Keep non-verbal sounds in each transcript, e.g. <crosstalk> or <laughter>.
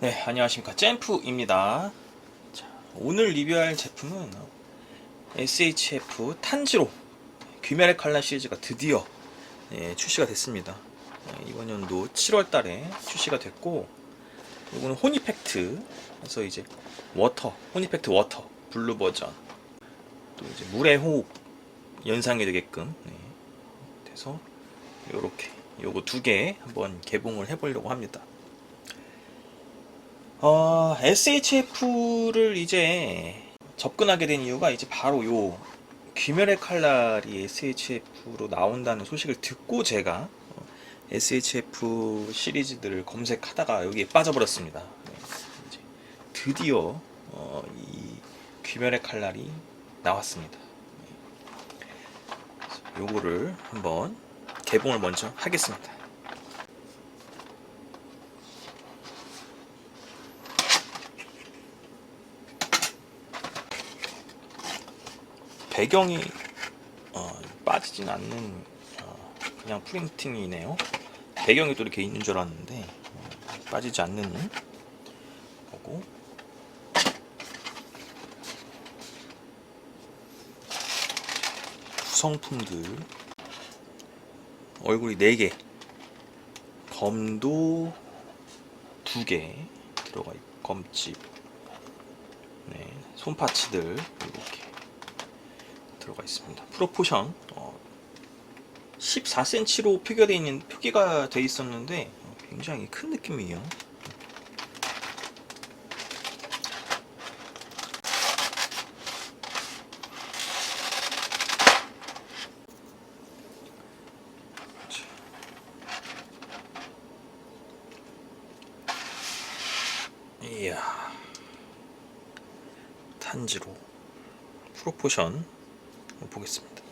네, 안녕하십니까. 잼프입니다. 자, 오늘 리뷰할 제품은 SHF 탄지로 귀멸의 칼날 시리즈가 드디어 예, 출시가 됐습니다. 예, 이번 연도 7월 달에 출시가 됐고, 이거는 호니팩트, 그래서 이제 워터, 호니팩트 워터, 블루 버전, 또 이제 물의 호흡 연상이 되게끔, 네, 돼서 요렇게, 요거 두 개 한번 개봉을 해보려고 합니다. 어, SHF를 이제 접근하게 된 이유가 이제 바로 요 귀멸의 칼날이 SHF로 나온다는 소식을 듣고 제가 어, SHF 시리즈들을 검색하다가 여기에 빠져버렸습니다. 네, 드디어 어, 이 귀멸의 칼날이 나왔습니다. 네. 요거를 한번 개봉을 먼저 하겠습니다. 배경이 어, 빠지진 않는 어, 그냥 프린팅이네요. 배경이 또 이렇게 있는 줄 알았는데 어, 빠지지 않는 거고. 구성품들. 얼굴이 4개. 검도 2개 들어가 있고 검집. 네, 손파츠들 들어가 있습니다. 프로포션 어, 14cm로 표기되어 있는 표기가 돼 있었는데 어, 굉장히 큰 느낌이에요. 이야 탄지로 프로포션 보겠습니다.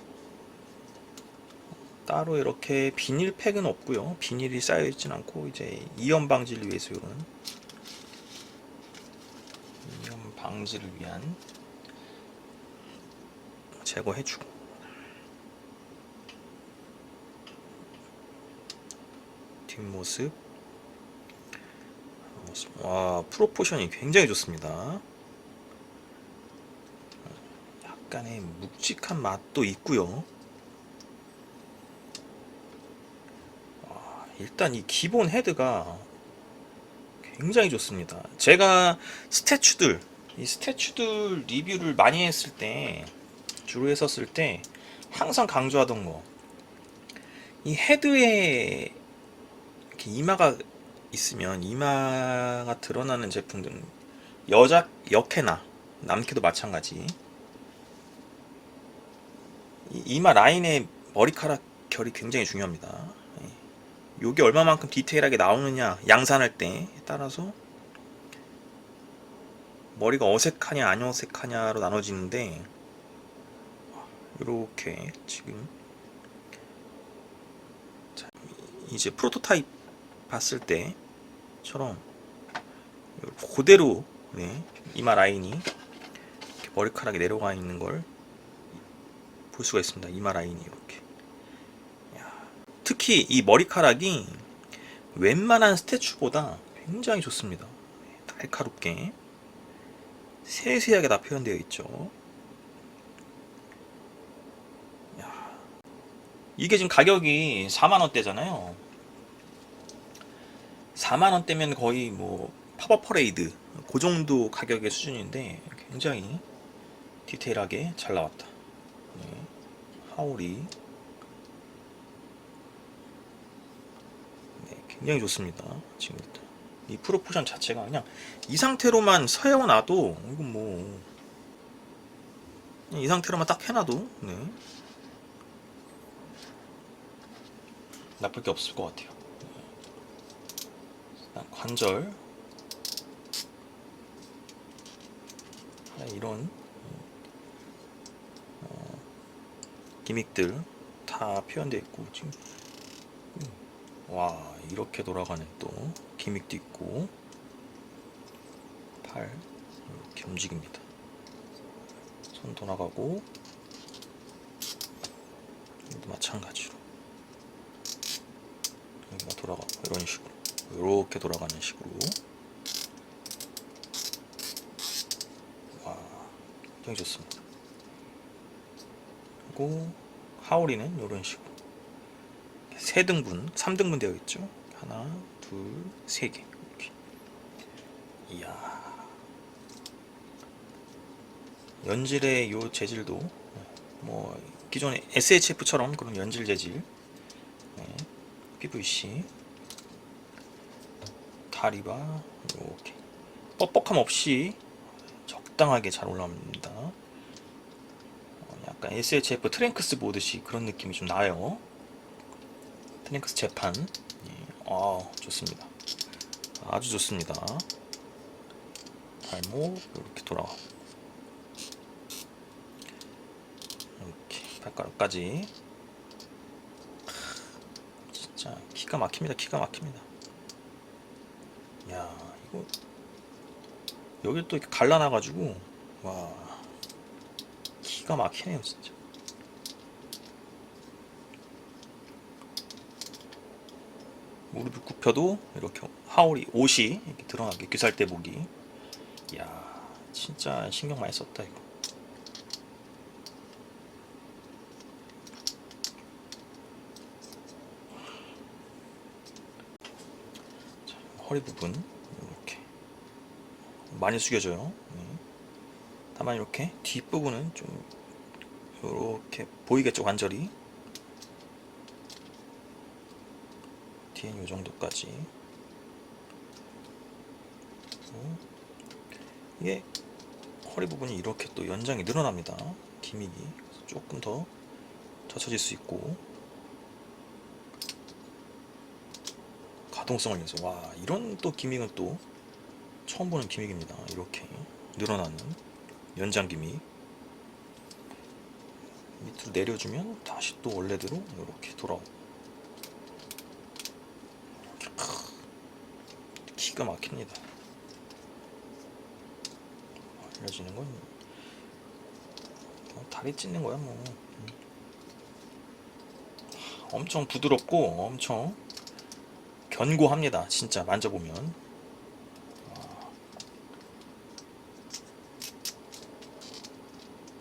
따로 이렇게 비닐팩은 없고요. 비닐이 쌓여 있진 않고 이제 이염 방지를 위해서 이런 이염 방지를 위한 제거해주고 뒷모습 와 프로포션이 굉장히 좋습니다. 약간의 묵직한 맛도 있고요. 와, 일단 이 기본 헤드가 굉장히 좋습니다. 제가 스태츄들 이 스태츄들 리뷰를 많이 했을 때 주로 했었을 때 항상 강조하던 거 이 헤드에 이마가 있으면 이마가 드러나는 제품들은 여자 여캐나 남캐도 마찬가지 이 이마 라인의 머리카락 결이 굉장히 중요합니다. 예. 요게 얼마만큼 디테일하게 나오느냐 양산할 때에 따라서 머리가 어색하냐 안 어색하냐로 나눠지는데 이렇게 지금 자, 이제 프로토타입 봤을 때처럼 그대로 네, 이마 라인이 머리카락이 내려가 있는 걸 볼 수가 있습니다. 이마 라인이 이렇게. 야, 특히 이 머리카락이 웬만한 스태츄보다 굉장히 좋습니다. 날카롭게 세세하게 다 표현되어 있죠. 야, 이게 지금 가격이 4만 원대잖아요. 4만 원대면 거의 뭐 팝업 퍼레이드 그 정도 가격의 수준인데 굉장히 디테일하게 잘 나왔다. 네. 하울이 네, 굉장히 좋습니다. 지금 이 프로포션 자체가 그냥 이 상태로만 서여놔도 이건 뭐 이 상태로만 딱 해놔도 네. 나쁠 게 없을 것 같아요. 일단 관절 네, 이런 기믹들 다 표현되어 있고 지금. 와 이렇게 돌아가는 또. 기믹도 있고. 팔 이렇게 움직입니다. 손도 나가고. 도 마찬가지로. 여기가 돌아가 이런 식으로. 이렇게 돌아가는 식으로. 와 굉장히 좋습니다. 그리고 하오리는 이런 식으로 세 등분, 3등분 되어 있죠. 하나, 둘, 세 개. 이렇게. 이야. 연질의 요 재질도 뭐 기존의 SHF처럼 그런 연질 재질 네. PVC 다리바 이렇게 뻑뻑함 없이 적당하게 잘 올라옵니다. 어, 약간 SHF 트랭크스 보듯이 그런 느낌이 좀 나요. 트랭크스 재판, 예, 아 좋습니다. 아주 좋습니다. 발목 이렇게 돌아와. 이렇게 발가락까지. 진짜 기가 막힙니다. 기가 막힙니다. 야 이거 여기 또 이렇게 갈라놔가지고 와 기가 막히네요 진짜. 무릎을 굽혀도 이렇게 하울이 옷이 이렇게 드러나게 귀살대 보기. 야 진짜 신경 많이 썼다 이거. 자, 허리 부분 이렇게 많이 숙여져요. 네. 다만 이렇게 뒷 부분은 좀 이렇게 보이겠죠 관절이. 뒤엔 이 정도까지. 이게 허리 부분이 이렇게 또 연장이 늘어납니다. 기믹이 조금 더 젖혀질 수 있고 가동성을 위해서 와 이런 또 기믹은 또 처음 보는 기믹입니다. 이렇게 늘어나는 연장 기믹 밑으로 내려주면 다시 또 원래대로 이렇게 돌아오고 기가 막힙니다. 알려지는 건뭐 다리 찢는 거야 뭐. 엄청 부드럽고 엄청 견고합니다. 진짜 만져보면.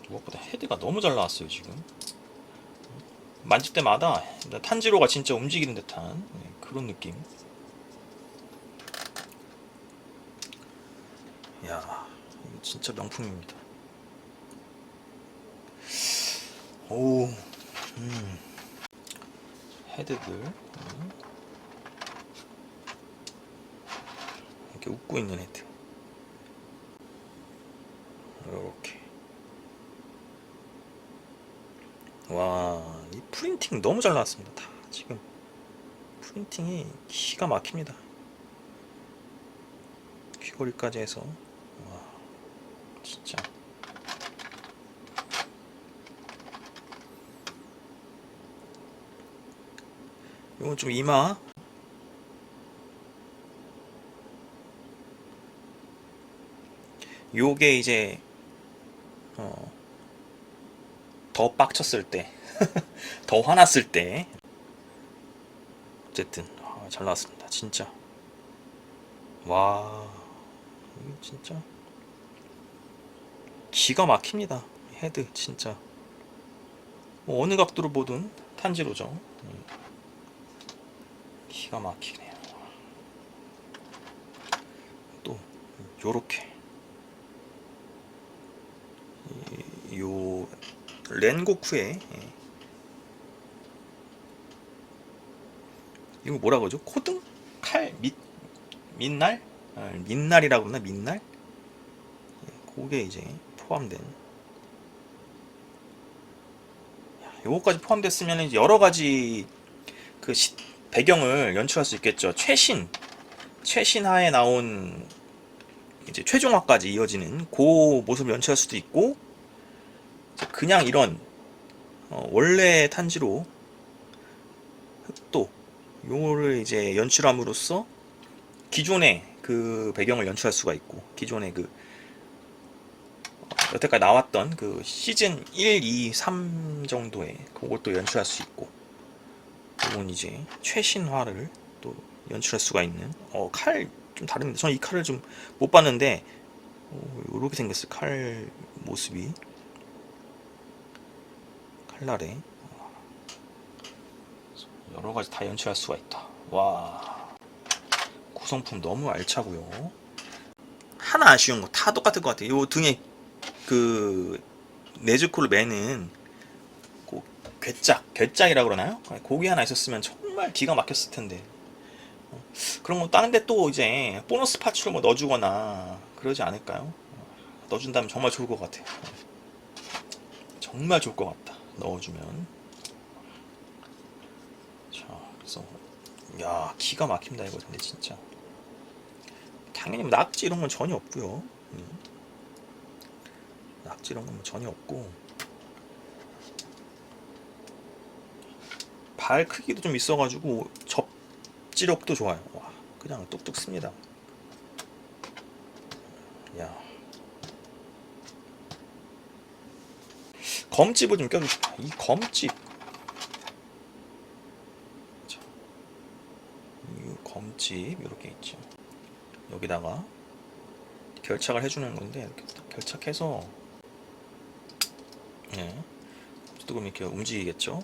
무엇보다 헤드가 너무 잘 나왔어요 지금. 만질 때마다 탄지로가 진짜 움직이는 듯한 네, 그런 느낌. 야, 진짜 명품입니다. 오, 음. 헤드들 음. 이렇게 웃고 있는 헤드. 이렇게. 와, 이 프린팅 너무 잘 나왔습니다. 다 지금 프린팅이 기가 막힙니다. 귀걸이까지 해서 와 진짜 이건 좀 이마 요게 이제 어, 더 빡쳤을 때, <laughs> 더 화났을 때, 어쨌든 아, 잘 나왔습니다. 진짜. 와, 진짜 기가 막힙니다. 헤드 진짜. 뭐 어느 각도로 보든 탄지로죠. 음. 기가 막히네요. 또 요렇게 이- 요 렌고쿠의 예. 이거 뭐라 그러죠? 코등? 칼? 밑? 밑날? 아, 밑날이라고 그러나? 밑날? 예, 그게 이제 포함된 야, 요거까지 포함됐으면 여러 가지 그 시- 배경을 연출할 수 있겠죠. 최신 최신하에 나온 이제 최종화까지 이어지는 그 모습을 연출할 수도 있고 그냥 이런 어, 원래 탄지로 또 요거를 이제 연출함으로써 기존의 그 배경을 연출할 수가 있고 기존의 그 어, 여태까지 나왔던 그 시즌 1, 2, 3 정도의 그것도 연출할 수 있고 이건 이제 최신화를 또 연출할 수가 있는 어 칼 좀 다릅니다. 저는 이 칼을 좀 못 봤는데 오, 요렇게 생겼어 칼 모습이 칼날에 여러 가지 다 연출할 수가 있다. 와 구성품 너무 알차고요. 하나 아쉬운 거 다 똑같은 것 같아요. 요 등에 그 네즈코를 매는 그 괴짝, 괴짝이라 그러나요? 고기 하나 있었으면 정말 기가 막혔을 텐데. 어, 그런 거 다른 데 또 이제 보너스 파츠를 뭐 넣어주거나 그러지 않을까요? 어, 넣어준다면 정말 좋을 것 같아요. 정말 좋을 것 같다. 넣어주면. 자, 그래서 야 기가 막힙니다 이거 근데 진짜. 당연히 뭐 낙지 이런 건 전혀 없고요. 음. 낙지 이런 건뭐 전혀 없고 발 크기도 좀 있어가지고 접지력도 좋아요. 와, 그냥 뚝뚝 씁니다. 야. 검집을 좀 껴주십시오. 이 검집. 자, 이 검집 이렇게 있죠. 여기다가 결착을 해주는 건데 이렇게 딱 결착해서 네. 조금 이렇게 움직이겠죠.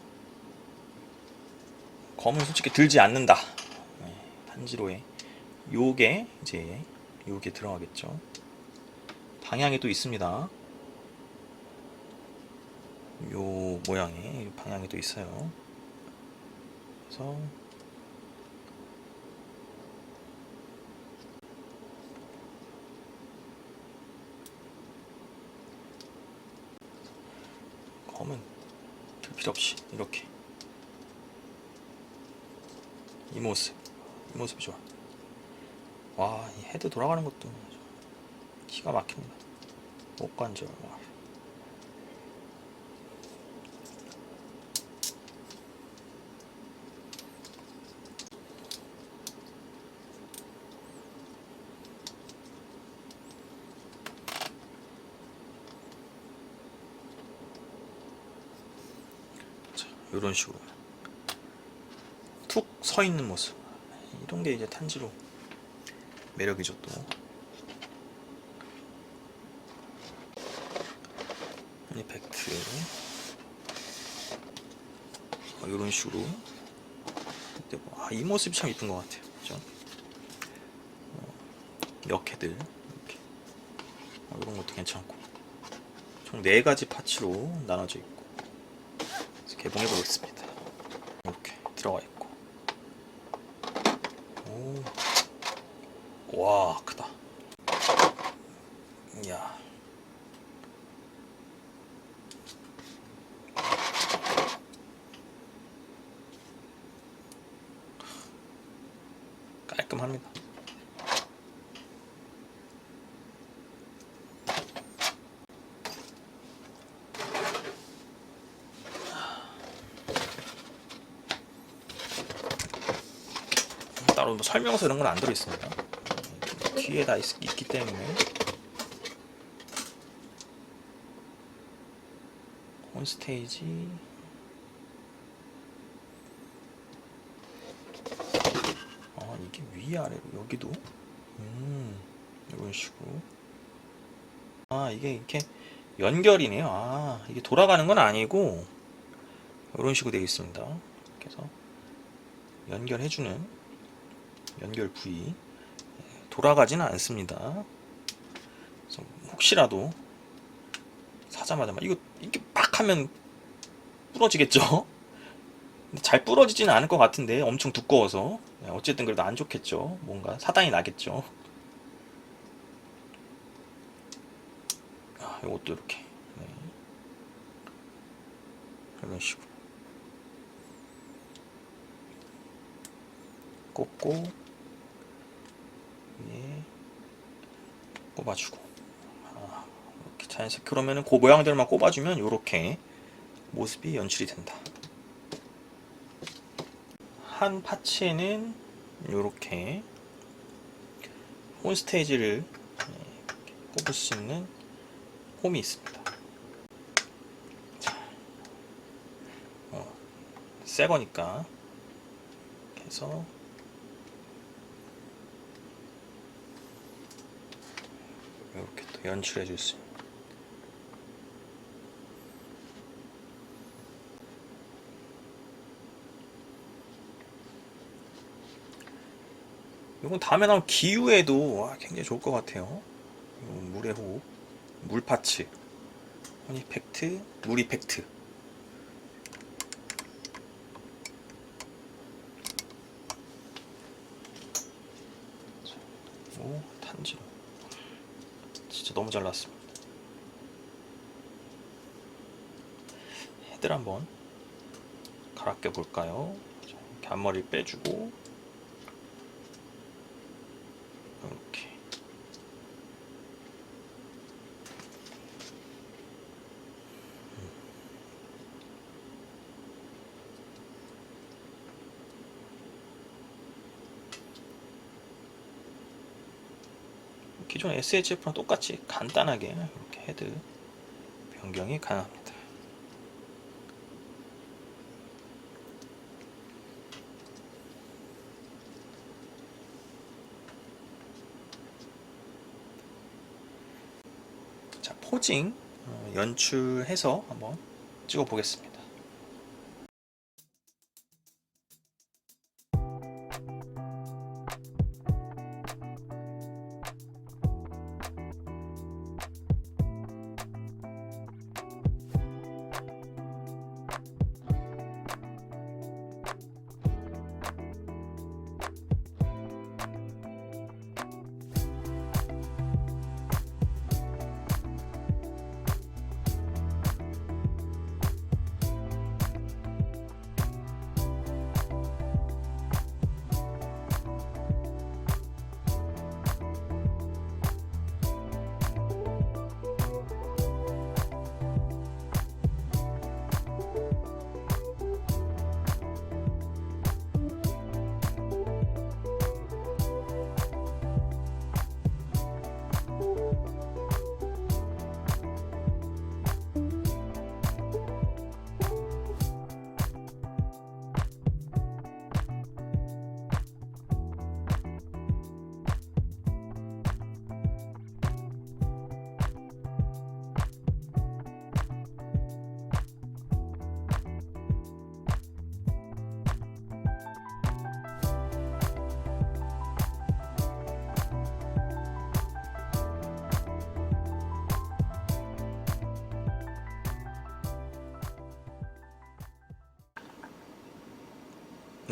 검은 솔직히 들지 않는다. 네, 탄지로에 요게 이제 요게 들어가겠죠. 방향이 또 있습니다. 요 모양의 방향이 또 있어요. 그래서 검은 들 필요 없이 이렇게. 이 모습 이 모습이 좋아. 와 이 헤드 돌아가는 것도 기가 막힙니다. 목관절 와. 자, 이런 식으로 툭 서 있는 모습. 이런 게 이제 탄지로 매력이죠 또. 이펙트 어, 이런 식으로. 뭐, 아, 이 모습이 참 이쁜 것 같아요. 그죠? 어, 역해들. 이렇게. 어, 이런 것도 괜찮고. 총네 가지 파츠로 나눠져 있고 개봉해 보겠습니다. 이렇게 들어가 있고. 오. 와 크다 이야 깔끔합니다 따로 뭐 설명서 이런 건 안 들어있습니다. 뒤에 다 있, 있기 때문에. 온 스테이지. 아 이게 위아래로 여기도? 음 이런 식으로. 아 이게 이렇게 연결이네요. 아 이게 돌아가는 건 아니고 이런 식으로 되어 있습니다. 그래서 연결해주는 연결 부위 돌아가지는 않습니다. 혹시라도 사자마자 막 이거 이렇게 막 하면 부러지겠죠? 잘 부러지지는 않을 것 같은데 엄청 두꺼워서 네, 어쨌든 그래도 안 좋겠죠. 뭔가 사단이 나겠죠. 아, 이것도 이렇게 네. 이런 식으로 꽂고 꼽아주고 아, 이렇게 자연스럽게 그러면은 그 모양들만 꼽아주면 이렇게 모습이 연출이 된다. 한 파츠에는 이렇게 혼 스테이지를 네, 꼽을 수 있는 홈이 있습니다. 자, 어, 새 거니까 해서 이렇게 또 연출해. 있는. 이건 다음에 나올 기후에도 와, 굉장히 좋을 것 같아요. 물의 호흡, 물 파츠, 혼 이펙트, 물 이펙트. 자, 오, 탄지로. 진짜 너무 잘 나왔습니다. 헤드를 한번 갈아 껴 볼까요? 자, 이렇게 앞머리를 빼주고 이렇게 기존 SHF랑 똑같이 간단하게 이렇게 헤드 변경이 가능합니다. 자, 포징 어, 연출해서 한번 찍어 보겠습니다.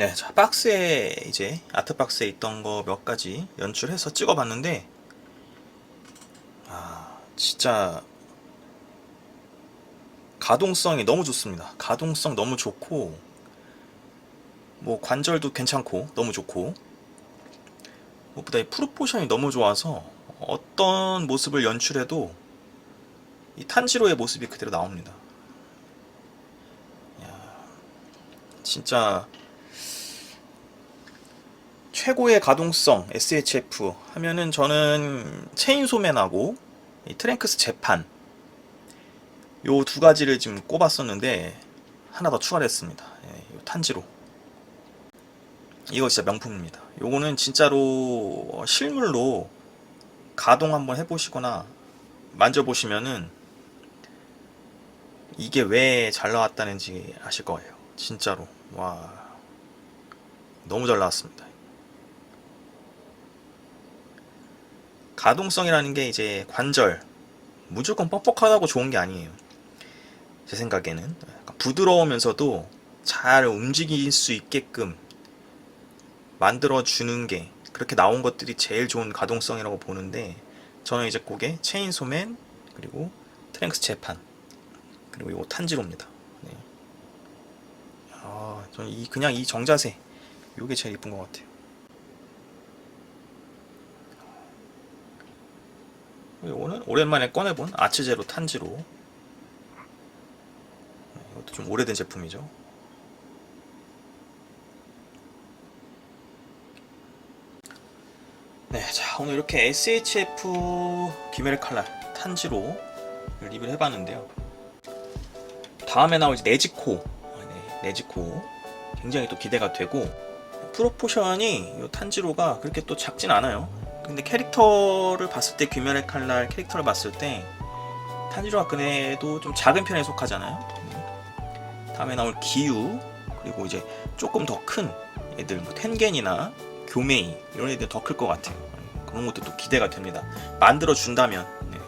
네, 자 박스에 이제 아트 박스에 있던 거 몇 가지 연출해서 찍어봤는데 아 진짜 가동성이 너무 좋습니다. 가동성 너무 좋고 뭐 관절도 괜찮고 너무 좋고 무엇보다 이 프로포션이 너무 좋아서 어떤 모습을 연출해도 이 탄지로의 모습이 그대로 나옵니다. 야, 진짜 최고의 가동성 SHF 하면은 저는 체인소맨하고 이 트랭크스 재판 요 두 가지를 지금 꼽았었는데 하나 더 추가됐습니다. 예, 요 탄지로 이거 진짜 명품입니다. 요거는 진짜로 실물로 가동 한번 해보시거나 만져보시면은 이게 왜 잘 나왔다는지 아실 거예요. 진짜로 와 너무 잘 나왔습니다. 가동성이라는 게 이제 관절 무조건 뻑뻑하다고 좋은 게 아니에요. 제 생각에는 부드러우면서도 잘 움직일 수 있게끔 만들어 주는 게 그렇게 나온 것들이 제일 좋은 가동성이라고 보는데 저는 이제 그게 체인소맨 그리고 트랭크스 재판 그리고 이거 탄지로입니다. 네. 아, 저는 이 그냥 이 정자세 이게 제일 이쁜 것 같아요. 이거는 오랜만에 꺼내본 아츠제로 탄지로. 네, 이것도 좀 오래된 제품이죠. 네, 자 오늘 이렇게 SHF 귀멸의 칼날 탄지로 리뷰를 해봤는데요. 다음에 나올 이제 네지코. 네, 네지코. 굉장히 또 기대가 되고 프로포션이 이 탄지로가 그렇게 또 작진 않아요 근데 캐릭터를 봤을 때 귀멸의 칼날 캐릭터를 봤을 때 탄지로 아크네도 좀 작은 편에 속하잖아요. 음. 다음에 나올 기유 그리고 이제 조금 더 큰 애들 뭐 텐겐이나 교메이 이런 애들 더 클 것 같아요. 음, 그런 것도 또 기대가 됩니다. 만들어 준다면 네.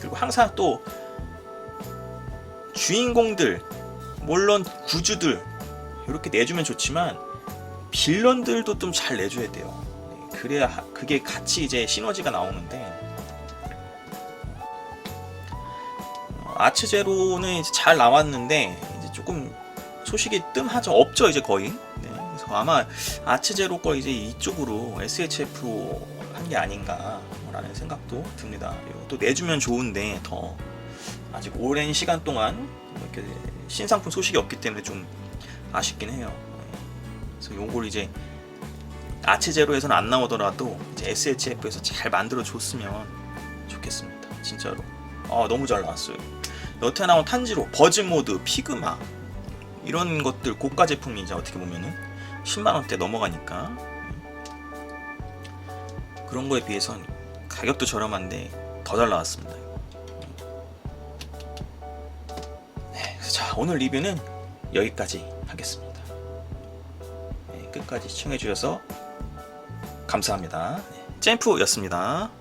그리고 항상 또 주인공들 물론 구주들 이렇게 내주면 좋지만 빌런들도 좀 잘 내줘야 돼요. 네, 그래야 하- 그게 같이 이제 시너지가 나오는데 어, 아츠 제로는 이제 잘 나왔는데 이제 조금 소식이 뜸하죠. 없죠 이제 거의. 네, 그래서 아마 아츠 제로 거 이제 이쪽으로 SHF로 한 게 아닌가라는 생각도 듭니다. 또 내주면 좋은데 더 아직 오랜 시간 동안 이렇게 신상품 소식이 없기 때문에 좀 아쉽긴 해요. 네. 그래서 요걸 이제 아체 제로에서는 안 나오더라도 이제 SHF에서 잘 만들어 줬으면 좋겠습니다. 진짜로. 아 너무 잘 나왔어요. 여태 나온 탄지로, 버즈 모드, 피그마 이런 것들 고가 제품이죠. 어떻게 보면은 10만 원대 넘어가니까 그런 거에 비해선 가격도 저렴한데 더 잘 나왔습니다. 네, 자 오늘 리뷰는 여기까지 하겠습니다. 네, 끝까지 시청해 주셔서 감사합니다. 네, 잼프였습니다.